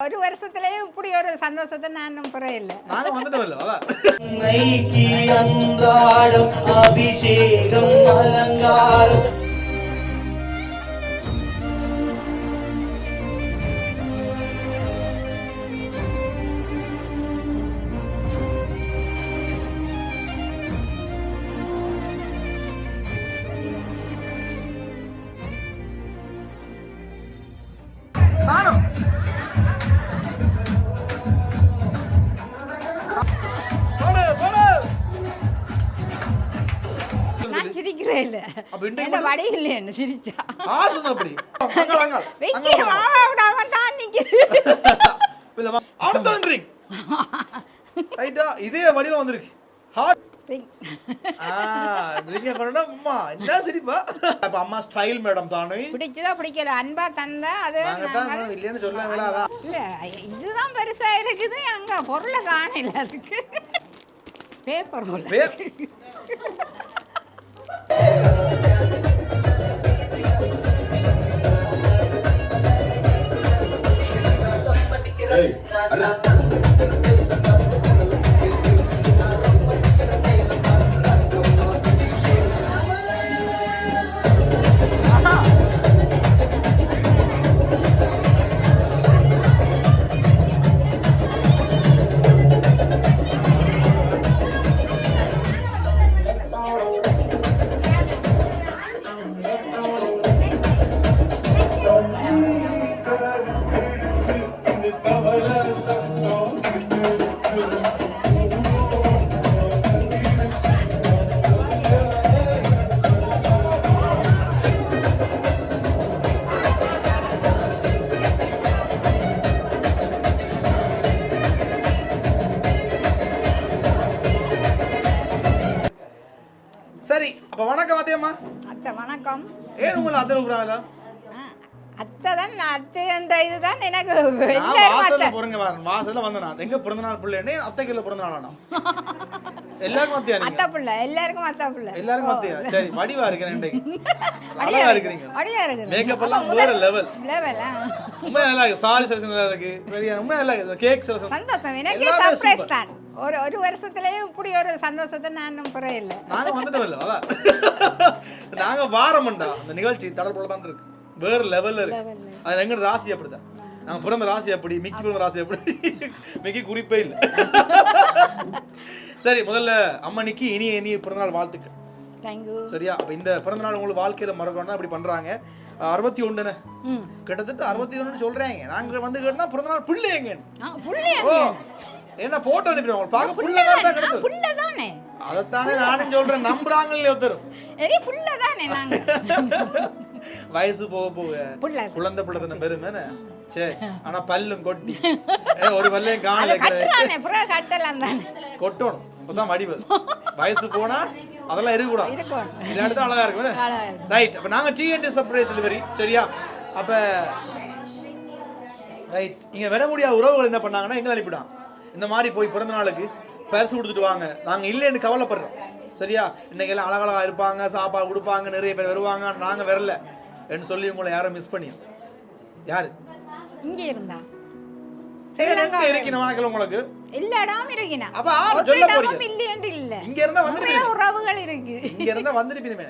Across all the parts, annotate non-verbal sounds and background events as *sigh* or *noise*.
ஒரு வருஷத்துலயும் இப்படி ஒரு சந்தோஷத்தை நான் பெறையில்லை நாங்க வந்துட்டோம்ல அபிஷேகம் அலங்காரம். நான் சிரிக்கிறேன் இல்ல என்ன வடி இல்லை என்ன சிரிச்சா? ஆ, சொன்ன அப்படி அங்காள், *laughs* அங்காள். வெக்கி அங்காள் போலாம். மாமா விடாம தான் நிக்கிறேன். *laughs* இல்ல, வா. அடுத்த வந்துறீங்க ரைட்டா இதே வடியில வந்திருக்கு. ஹாட் ஆ நீங்க பண்ணா அம்மா. என்ன சிரிப்பா? அப்ப அம்மா ஸ்டைல் மேடம் தானே. பிடிச்சதா பிடிக்கல. அன்பா தந்தா அது இல்லைன்னு சொல்லவே அதான். இல்ல இதுதான் பெருசா இருக்குது. அங்க பொருளை காணல அதுக்கு. பேப்பர் போல ஏன் உங்களை அத்தை தான் நான் அத்தை என்ற இதுதான் எனக்கு வாசல்ல பொறுங்க வாசல்ல வந்த நான். எங்க பிறந்த நாள் பிள்ளைன்னு அத்தைக்குள்ள பிறந்த நாளானா எல்லாருக்கும் அத்தையா அத்தை பிள்ளை எல்லாருக்கும் அத்தை பிள்ளை. எல்லாருக்கும் அத்தையா? சரி வடிவா இருக்கிறேன் அழகா *laughs* இருக்கிறீங்க. வடியா இருக்குது மேக்கப் எல்லாம் வேற லெவல் லெவலா உண்மையா நல்லா இருக்கு. சாரி செலக்ஷன் நல்லா இருக்கு. பெரிய உண்மையா நல்லா இருக்கு. கேக் செலக்ஷன் சந்தோஷம். எனக்கு சர்ப்ரைஸ். தான். ஒரு ஒரு வருஷத்துலயும் இப்படி ஒரு சந்தோஷத்தை நான் பெறையில்லை நாங்க வந்துட்டோம்ல அதான். நாங்க வாரமண்டா அந்த நிகழ்ச்சி தடல் போல தான் இருக்கு. வேற லெவல்ல இருக்கு. அது எங்க ராசி அப்படிதான் நாங்க பிறந்த ராசி அப்படி மிக்கி பிறந்த ராசி அப்படி. *laughs* மிக்கி குறிப்பே இல்லை. *laughs* சரி முதல்ல அம்மனிக்கு இனிய இனிய பிறந்தநாள் வாழ்த்துக்கள். சரியா? அப்ப இந்த பிறந்தநாள் உங்களுக்கு வாழ்க்கையில மறக்கணும்னா அப்படி பண்றாங்க. அறுபத்தி ஒண்ணுன்னு கிட்டத்தட்ட அறுபத்தி ஒண்ணுன்னு சொல்றாங்க. நாங்க வந்து கேட்டா பிறந்தநாள் பிள்ளைங்க என்ன போட்டோ அனுப்பிடுவோம். உங்களுக்கு பார்க்க புள்ள தான் கிடக்குது. புள்ள தானே? அதைத்தானே நானும் சொல்றேன். நம்புறாங்களே ஒருத்தரும். எரி புள்ள தானே நாங்க? *laughs* வயசு போக போக. குழந்தை பிள்ளை பெருமை? சரி *laughs* ஆனா பல்லும் கொட்டி. *laughs* ஒரு பல்லையும் காணல கட்டலாம் கொட்டணும். அப்பதான் வடிவது *laughs* வயசு போனா அதெல்லாம் இருக்கக்கூடாது. இல்லாட்டி அழகா இருக்கும். ரைட் அப்ப நாங்க டி அண்ட் சர்ப்ரைஸ் டெலிவரி சரியா? அப்ப ரைட் இங்க வர முடியாத உறவுகள் என்ன பண்ணாங்கன்னா எங்களை அனுப்பிட்டாங்க இந்த மாதிரி போய் பிறந்த நாளுக்கு பரிசு கொடுத்துட்டு வாங்க. நாங்க இல்லைன்னு கவலைப்படுறோம். சரியா? இன்னைக்கு எல்லாம் அழகழகா இருப்பாங்க சாப்பாடு கொடுப்பாங்க நிறைய பேர் வருவாங்க. நாங்க வரல. என்று சொல்லி உங்களை யாரும் மிஸ் பண்ணி யாரு? இங்க இருந்தா. உங்களுக்கு? எல்லா இடமும் இருக்கினா அப்ப ஆறு சொல்ல போறீங்க. இல்லையென்று இல்ல. இங்க இருந்தா வந்துருப்பீங்க. உறவுகள் இருக்கு. இங்க இருந்தா வந்துருப்பீங்க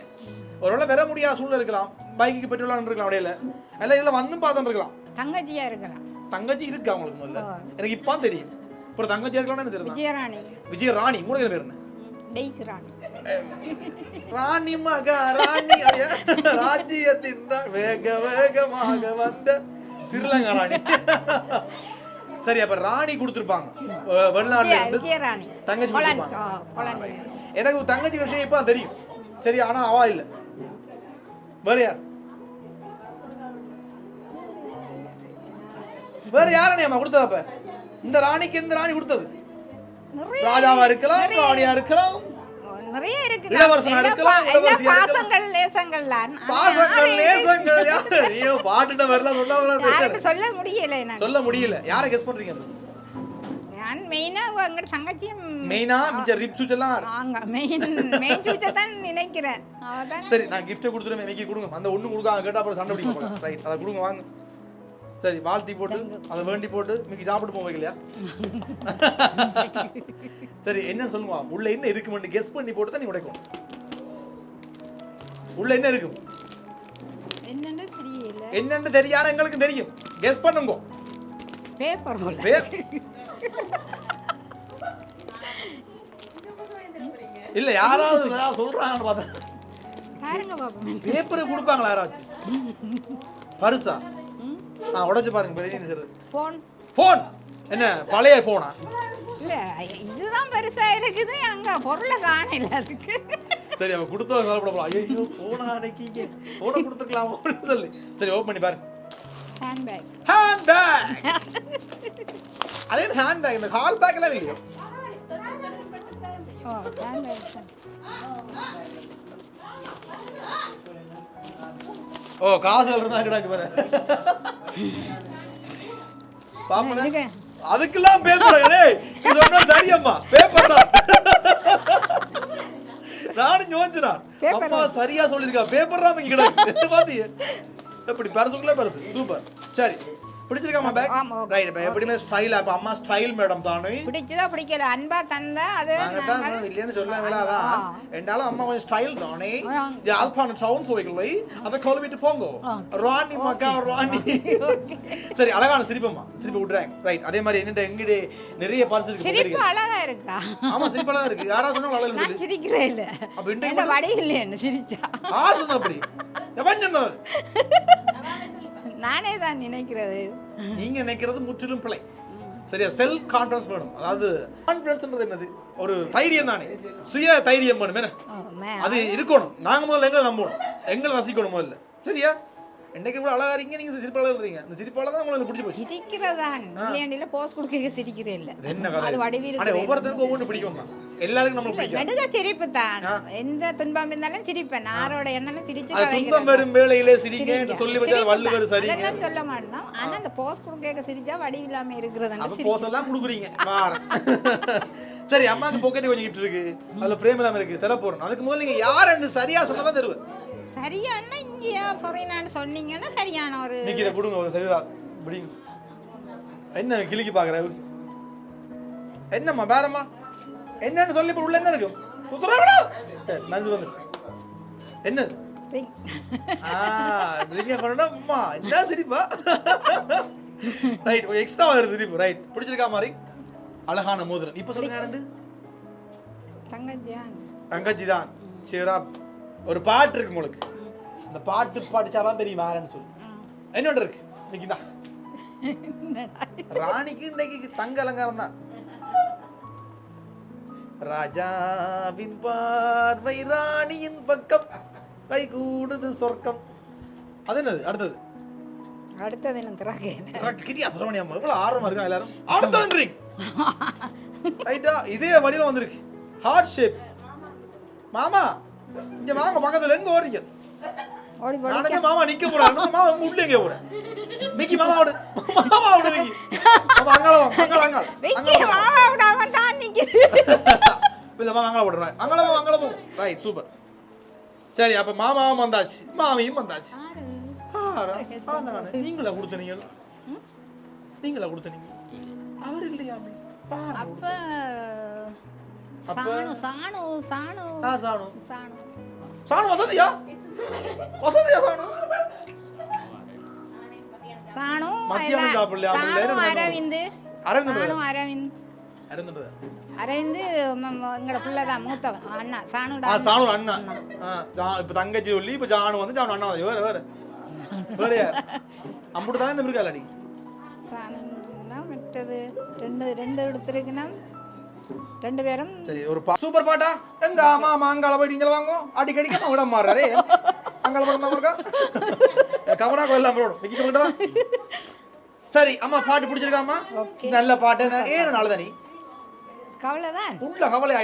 ஒருவேளை வர முடியாத சூழ்நிலை இருக்கலாம். பைக்கு பெட்ரோல் இருக்கலாம் அப்படியே இல்ல இதுல பார்த்துட்டு இருக்கலாம். தங்கச்சியா இருக்கலாம். தங்கச்சி இருக்கு அவங்களுக்கு முதல்ல. எனக்கு இப்பதான் தெரியும். அப்புறம் தங்கச்சி இருக்கலாம்னு தெரியும்? விஜயராணி. விஜய ராணி உங்களுக்கு பேர் என்ன? டெய்ஸ் ராணி *laughs* ராணி மக ராணி ஐயா, ராஜ்யத்தின் வேக வேகமாக வந்த சிறிலங்கா ராணி. *laughs* சரி அப்ப ராணி கொடுத்துருப்பாங்க. வெளிநாட்டுல இருந்து தங்கச்சி எனக்கு தங்கச்சி விஷயம் இப்ப தெரியும். சரி ஆனா அவா இல்ல. வேற யார்? வேற யார அம்மா கொடுத்தது அப்ப? இந்த ராணிக்கு இந்த ராணி கொடுத்தது? ராஜாவா இருக்கலாம் ராணியா இருக்கலாம். நிறைய இருக்கு. இளவரசனா இருக்கலாம், இருக்கலாம். பாசங்கள் நேசங்கள்லாம் பாசங்கள் நேசங்கள் யார் ஐயோ பாட்டுட்ட வரலாம் சொல்ல வரலாம் சொல்ல முடியல எனக்கு. சொல்ல முடியல. யாரை கெஸ் பண்றீங்க நான் மெயினா அங்க தங்கச்சியும் மெயினா மிச்ச ரிப் சுச் எல்லாம்? நாங்க மெயின் மெயின் சூச்சை தான் நினைக்கிறேன். சரி நான் கிஃப்ட் கொடுத்துருமே மிக்கி கொடுங்க. அந்த ஒண்ணு கொடுக்காம கேட்டா அப்புறம் சண்டை பிடிக்க ரைட் அதை கொடுங்க வாங்க. சரி வாழ்த்தி போட்டு அதை வேண்டி போட்டு மிக்கி சாப்பிட்டு போக வைக்கலையா சரி என்ன சொல்லுவா? உள்ள என்ன இருக்குமென்னு கெஸ் பண்ணி போட்டு தான் நீ உடைக்கணும் உள்ள என்ன இருக்கும்? என்னன்னு தெரியல. என்னன்னு தெரியாத எங்களுக்கு தெரியும். கெஸ் பண்ணுங்க. பேப்பர் இல்ல யாராவது சொல்றாங்கன்னு பார்த்தா பேப்பரை கொடுப்பாங்களா யாராச்சும்? பரிசா? ஆ உடைச்சு பாருங்க பெரிய சரி போன் ஃபோன் என்ன பழைய ஃபோனா இல்ல இதுதான் பெருசா இருக்குது. அங்க பொருளை காணல அதுக்கு. சரி அவ கொடுத்தவங்க கவலைப்பட போலாம். ஐயோ போனா அன்னைக்கு போன கொடுத்துருக்கலாம் சொல்லி. சரி ஓப்பன் பண்ணி பாரு. ஹேண்ட்பேக் ஹேண்ட் பேக் அதே ஹேண்ட் பேக் இந்த ஹால் பேக் எல்லாம் இல்லையோ? ஓ ஹேண்ட்பேக் ஓ காசு இருந்தா கிடாக்கு பாரு பாப்பா அதுக்கெல்லாம் பேப்பர் டேய் இது ஒன்றும் சரியம்மா. பேப்பர் தான். நானும் Paper அம்மா சரியா சொல்லிருக்கா பேப்பர் தான் இங்க கிடக்கு. பாத்தியே? எப்படி பரிசுக்குள்ளே பரிசு. சூப்பர் சரி. பிடிச்சிருக்காமா பேக். ரைட் இப்போ எப்படியுமே ஸ்டைல் அப்ப அம்மா ஸ்டைல் மேடம் தானே. பிடிச்சதா பிடிக்கல அன்பா தந்தா அது நாங்க தான் இல்லைன்னு சொல்ல வேலாதான் என்றாலும் அம்மா கொஞ்சம் ஸ்டைல் தானே. ஆ. யாழ்ப்பாண டவுன் போய்களை அதை கொலவிட்டு போங்க. ஆ. ராணி மக்கா ராணி. சரி அழகான சிரிப்பம்மா. சிரிப்பு விட்டுறாங்க. ரைட் அதே மாதிரி என்னட்ட எங்கிட்ட நிறைய பார்சல் இருக்கு சிரிப்பு. அழகா இருக்கா? ஆமா சிரிப்பா தான் இருக்கு. யாரா சொன்னா அழகு நான் இல்ல. அப்ப இன்றைக்கு என்ன வடி இல்லைன்னு சிரிச்சா? யார் சொன்னா அப்படி? எவன் சொன்னது நானே தான் நினைக்கிறது. நீங்க நினைக்கிறது முற்றிலும் பிழை. சரியா? செல்ஃப் கான்ஃபிடன்ஸ் வேணும். அதாவது கான்ஃபிடன்ஸ்ன்றது என்னது? ஒரு தைரியம் தானே. சுய தைரியம் வேணும் என்ன? அது இருக்கணும். நாங்க முதல்ல எங்களை நம்பணும். எங்களை ரசிக்கணும் முதல்ல சரியா? என்னைக்கு இவ்வளவு அழகா இருக்கீங்க நீங்க சிரிப்பாளர் இருக்கீங்க அந்த சிரிப்பால தான் உங்களுக்கு பிடிச்சி போச்சு. சிரிக்கிறதான். இல்லையாண்டில போஸ்ட் கொடுக்க சிரிக்கிறேன் இல்ல. என்ன கதை? அது வடிவில் ஆனா ஒவ்வொருத்தருக்கும் ஒவ்வொன்று பிடிக்கும் தான். எல்லாருக்கும் நம்மளுக்கு பிடிக்கும் நடுக சிரிப்பு தான் எந்த துன்பம் இருந்தாலும் சிரிப்பேன். யாரோட எண்ணம் சிரிச்சு. துன்பம் வரும் வேளையிலே சிரிங்க. சொல்லி சிரிப்பு வள்ளுவர். சரிங்க. அதெல்லாம் சொல்ல மாட்டோம். ஆனா அந்த போஸ்ட் கொடுக்க சிரிச்சா வடி இல்லாம இருக்கிறது அப்ப போசெல்லாம் கொடுக்குறீங்க. வாரேன். சரி அம்மாக்கு பொக்கெட் கொஞ்சம் கிட்ட இருக்கு. அதுல ஃப்ரேம் இல்லாம இருக்கு. தர போறேன் அதுக்கு முதல்ல நீங்க யாருன்னு சரியா சொன்னதான் தருவேன். சரியான இங்கேயா பொறினான்னு சொன்னீங்கன்னா சரியான ஒரு இன்னைக்கு இதை ஒரு சரியா பிடிங்க என்ன கிளிக்கு பாக்குற? என்னம்மா பேரம்மா? என்னன்னு சொல்லி இப்ப உள்ள என்ன இருக்கும் குத்துறாங்கடா சரி மனசு என்னது. ஆ பண்ணா அம்மா என்ன சிரிப்பா? ரைட் எக்ஸ்ட்ரா வருது சிரிப்பு. ரைட் பிடிச்சிருக்கா மாதிரி அழகான மோதிரம். இப்ப சொல்லுங்க ரெண்டு? தங்கச்சி தான் சிவரா ஒரு பாட்டு இருக்கு உங்களுக்கு. இந்த பாட்டு படிச்சாதான் தெரியும் வேறன்னு சொல்லு. என்னோட இருக்கு? இன்னைக்கு தான் ராணிக்கு இன்னைக்கு தங்க அலங்காரம் தான். ராஜாவின் பார்வை ராணியின் பக்கம். கை கூடுது சொர்க்கம். அது என்னது? அடுத்தது. அடுத்தது என்ன திறக்க? கிட்டியா? சுரமணி அம்மா எவ்வளவு ஆர்வமா இருக்கா எல்லாரும்? அடுத்ததுன்றீங்க ரைட்டா *laughs* இதே வடிவம் வந்திருக்கு. ஹார்ட் ஷேப் மாமா இங்க வாங்க பக்கத்துல எங்க ஓடுறீங்க? ஓடி நானே மாமா நிக்க போறேன். மாமா உங்க உள்ள எங்க போறேன் மிக்கி மாமா ஓடு. மாமா ஓடு மிக்கி. மாமா அங்கால அங்கால அங்கால வெக்கி மாமா தான் இல்ல அங்கால அங்கால போ அங்கால போ ரைட் சூப்பர் சரி அப்ப மாமாவும் வந்தாச்சு. மாமியும் வந்தாச்சு. நீங்களா கொடுத்த நீங்க நீங்களா கொடுத்த நீங்க அவர் இல்லையாமே அப்ப சாணு சாணு சாணு. சாணு? சாணு. சாணு வசதியா வசதியா சாணு சாணு மத்தியானம் சாப்பிடலையா? அப்ப சாணு நேரம் அரவிந்த் அரவிந்த் அரவிந்த் அரவிந்த் அரவிந்த் எங்களோட பிள்ளை தான் மூத்தவன் அண்ணா சாணுடா சாணு அண்ணா இப்ப தங்கச்சி சொல்லி இப்ப ஜானு வந்து ஜானு அண்ணா வேற வேற வேற அம்புட்டு தானே இருக்கா சாணுன்னா மற்றது ரெண்டு ரெண்டு எடுத்துருக்குன்னா ரெண்டு பேரும் சரி ஒரு பா சூப்பர் பாட்டா? எங்க ஆமா ஆமா அங்கால போய் நீங்க வாங்க அடிக்கடி அம்மா விட மாறாரே அங்கால போட இருக்கா கமரா கோயிலாம் போடும் விக்கி கொண்டு சரி அம்மா பாட்டு பிடிச்சிருக்காமா நல்ல பாட்டு. நான் ஏழு நாள் தானே? கவலை தான் உள்ள கவலை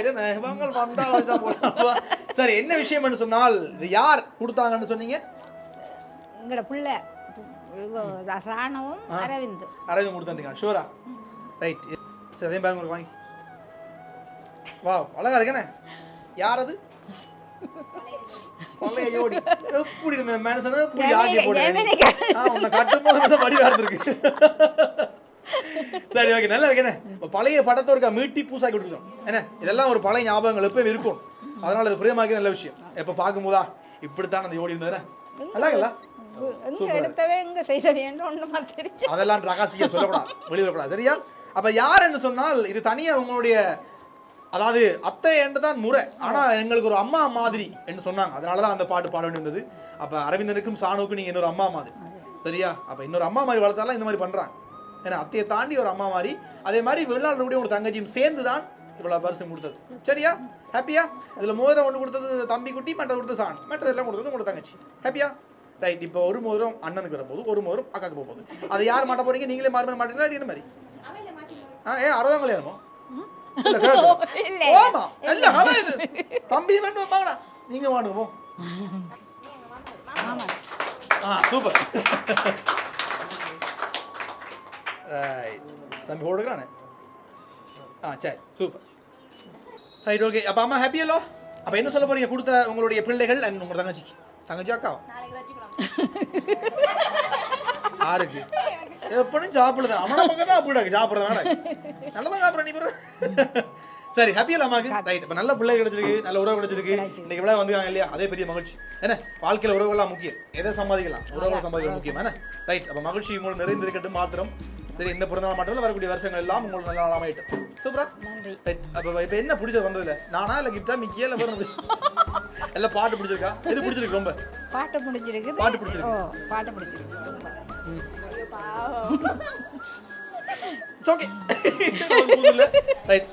தான் போறாங்க. சரி என்ன விஷயம்னு சொன்னால் இது யார் கொடுத்தாங்கன்னு சொன்னீங்க? எங்களோட பிள்ளை. அரவிந்த். அரவிந்த் கொடுத்தாங்க ஷூரா ரைட் சரி அதே பாருங்க வாங்கி வா அழகா இருக்கேனே. யார் அது பழைய ஜோடி எப்படி இருந்த மனுஷனை? எப்படி ஜெமினி- ஆக்கி போடுறேன் ஜெமினி ஆ, உன்னை கட்டும்போது மட்டும் வடிவா இருந்திருக்கு சரி ஓகே நல்லா இருக்கு என்ன இப்ப பழைய படத்தை ஒருக்கா மீட்டி பூசாக்கி விட்டுருக்கோம். என்ன? இதெல்லாம் ஒரு பழைய ஞாபகங்கள் எப்பவும் இருக்கும். அதனால இது பிரேமாக்கி நல்ல விஷயம். எப்ப பார்க்கும்போதா இப்படித்தான் அந்த ஓடி இருந்தாரு நல்லா தெரியும் அதெல்லாம் ரகசியம் சொல்லக்கூடாது. வெளியிடக்கூடாது சரியா? அப்ப யாருன்னு சொன்னால் இது தனியா உங்களுடைய அதாவது அத்தை என்று தான் முறை. ஆனா எங்களுக்கு ஒரு அம்மா மாதிரி என்று சொன்னாங்க. அதனாலதான் அந்த பாட்டு பாட வேண்டியிருந்தது. அப்ப அரவிந்தனுக்கும் சாணுக்கும் நீங்க இன்னொரு அம்மா மாதிரி. சரியா? அப்ப இன்னொரு அம்மா மாதிரி வளர்த்தாலும் இந்த மாதிரி பண்றாங்க. ஏன்னா அத்தையை தாண்டி ஒரு அம்மா மாதிரி. அதே மாதிரி வெளிநாட்டுடைய ஒரு தங்கச்சியும் சேர்ந்து தான் இவ்வளவு பரிசு கொடுத்தது. சரியா? ஹாப்பியா இதுல மோதிரம் ஒன்று கொடுத்தது தம்பி குட்டி மற்றது கொடுத்தது சான் மற்றது எல்லாம் கொடுத்தது உங்களோட தங்கச்சி. ஹாப்பியா ரைட் இப்போ ஒரு மோதிரம் அண்ணனுக்கு வர போகுது ஒரு மோதிரம் அக்காக்கு போக போகுது அதை யார் மாட்ட போறீங்க? நீங்களே மாற மாட்டீங்களா? என்ன மாதிரி? ஆ ஏ அறுபதாம் கல்யாணமா? இல்ல, கேக்குறேன். இல்ல. ஆமா இல்ல. அதான் இது? தம்பி வேண்டும் வாங்கடா நீங்க ஆ சூப்பர் ரைட் தம்பி போடுக்கிறானே ஆ சரி சூப்பர் ரைட் ஓகே அப்போ அம்மா ஹாப்பியல்லோ அப்போ என்ன சொல்ல போறீங்க? கொடுத்த உங்களுடைய பிள்ளைகள் அண்ட் உங்களோட தங்கச்சிக்கு தங்கச்சி அக்காவா? யாருக்கு எப்படியும் சாப்பிடுது அவன பக்கம் தான் அப்படி சாப்பிடுறதுனால நல்லதான் சாப்பிட்ற நீ சரி ஹாப்பியல் அம்மாக்கு ரைட் இப்போ நல்ல பிள்ளை கிடைச்சிருக்கு நல்ல உறவு கிடைச்சிருக்கு. இன்னைக்கு இவ்வளவு வந்துருக்காங்க இல்லையா? அதே பெரிய மகிழ்ச்சி. என்ன? வாழ்க்கையில உறவுகள்லாம் முக்கியம். எதை சம்பாதிக்கலாம்? உறவுகள் சம்பாதிக்கலாம் முக்கியம். என்ன? ரைட் அப்போ மகிழ்ச்சி உங்களுக்கு நிறைந்திருக்கட்டும் மாத்திரம். சரி இந்த பிறந்தநாள் மட்டும் வரக்கூடிய வருஷங்கள் எல்லாம் உங்களுக்கு நல்ல நாளாக ஆயிட்டும் சூப்பரா ரைட் அப்போ இப்போ என்ன பிடிச்சது வந்ததுல? நானா இல்லை கிஃப்டா மிக்கியா இல்லை வருது *laughs* எல்லாம் பாட்டு பிடிச்சிருக்கா? எது பிடிச்சிருக்கு ரொம்ப. பாட்டு பிடிச்சிருக்குது. பாட்டு பிடிச்சிருக்கு. பாட்டு பிடிச்சிருக்கு. ரொம்ப. It's okay right